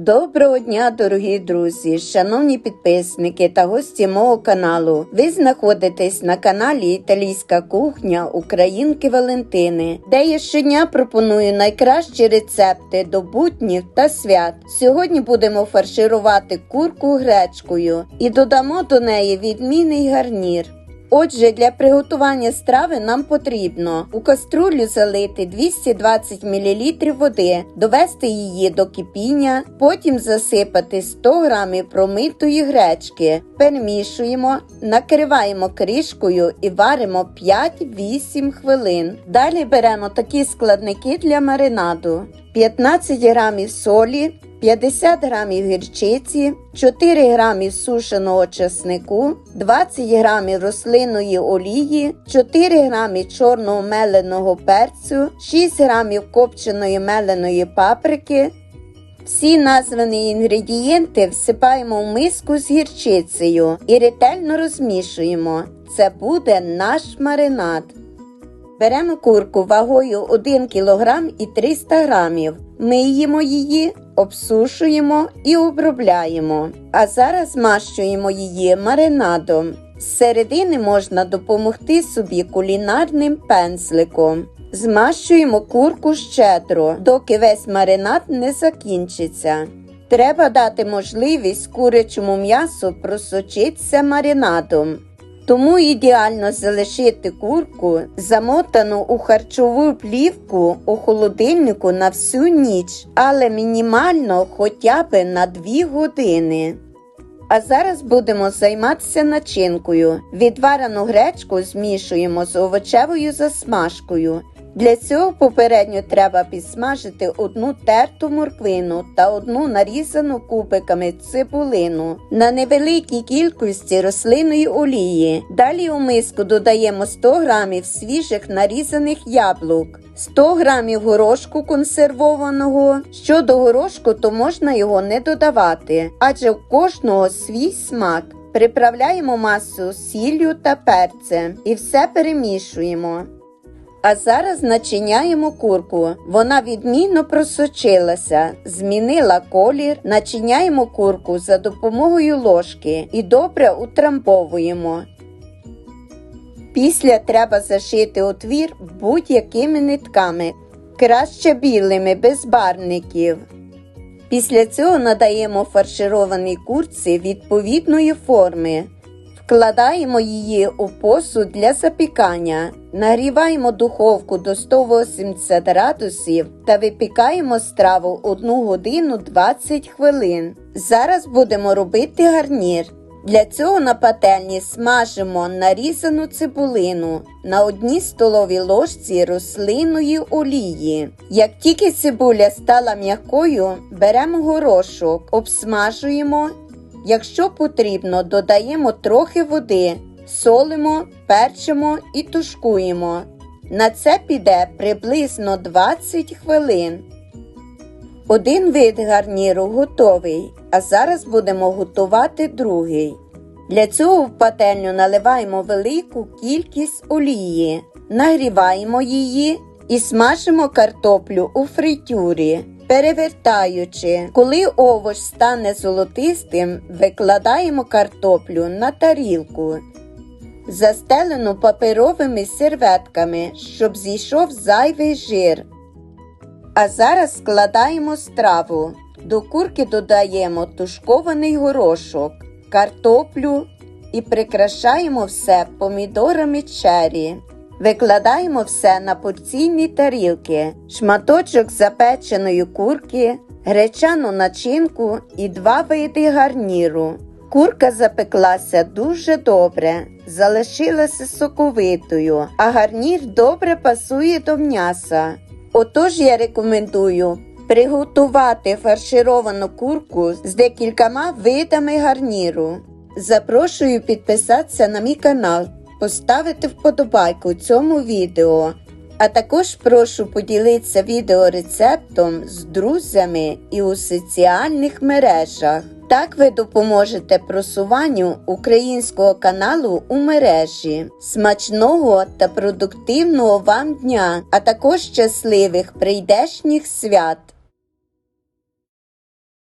Доброго дня, дорогі друзі, шановні підписники та гості мого каналу. Ви знаходитесь на каналі Італійська кухня Українки Валентини, де я щодня пропоную найкращі рецепти до буднів та свят. Сьогодні будемо фарширувати курку гречкою і додамо до неї відмінний гарнір. Отже, для приготування страви нам потрібно у каструлю залити 220 мл води, довести її до кипіння, потім засипати 100 г промитої гречки, перемішуємо, накриваємо кришкою і варимо 5-8 хвилин. Далі беремо такі складники для маринаду: 15 г солі. 50 грамів гірчиці, 4 грамів сушеного чеснику, 20 грамів рослинної олії, 4 грамі чорного меленого перцю, 6 грамів копченої меленої паприки. Всі названі інгредієнти всипаємо в миску з гірчицею і ретельно розмішуємо. Це буде наш маринад. Беремо курку вагою 1 кг і 300 г. Миємо її, обсушуємо і обробляємо. А зараз змащуємо її маринадом. З середини можна допомогти собі кулінарним пензликом. Змащуємо курку щедро, доки весь маринад не закінчиться. Треба дати можливість курячому м'ясу просочитися маринадом. Тому ідеально залишити курку, замотану у харчову плівку у холодильнику на всю ніч, але мінімально хоча б на 2 години. А зараз будемо займатися начинкою. Відварену гречку змішуємо з овочевою засмажкою. Для цього попередньо треба підсмажити одну терту морквину та одну нарізану кубиками цибулину на невеликій кількості рослинної олії. Далі у миску додаємо 100 г свіжих нарізаних яблук. 100 грамів горошку консервованого. Щодо горошку, то можна його не додавати, адже у кожного свій смак. Приправляємо масу сіллю та перцем і все перемішуємо. А зараз начиняємо курку. Вона відмінно просочилася, змінила колір, начиняємо курку за допомогою ложки і добре утрамбовуємо. Після треба зашити отвір будь-якими нитками, краще білими, без барників. Після цього надаємо фаршированій курці відповідної форми. Вкладаємо її у посуд для запікання, нагріваємо духовку до 180 градусів та випікаємо страву 1 годину 20 хвилин. Зараз будемо робити гарнір. Для цього на пательні смажимо нарізану цибулину на одній столовій ложці рослинної олії. Як тільки цибуля стала м'якою, беремо горошок, обсмажуємо. Якщо потрібно, додаємо трохи води, солимо, перчимо і тушкуємо. На це піде приблизно 20 хвилин. Один вид гарніру готовий, а зараз будемо готувати другий. Для цього в пательню наливаємо велику кількість олії, нагріваємо її і смажимо картоплю у фритюрі. Перевертаючи, коли овоч стане золотистим, викладаємо картоплю на тарілку, застелену паперовими серветками, щоб зійшов зайвий жир. А зараз складаємо страву. До курки додаємо тушкований горошок, картоплю і прикрашаємо все помідорами чері. Викладаємо все на порційні тарілки, шматочок запеченої курки, гречану начинку і два види гарніру. Курка запеклася дуже добре, залишилася соковитою, а гарнір добре пасує до м'яса. Отож я рекомендую приготувати фаршировану курку з декількома видами гарніру. Запрошую підписатися на мій канал, поставити вподобайку цьому відео. А також прошу поділитися відеорецептом з друзями і у соціальних мережах. Так ви допоможете просуванню українського каналу у мережі. Смачного та продуктивного вам дня, а також щасливих прийдешніх свят!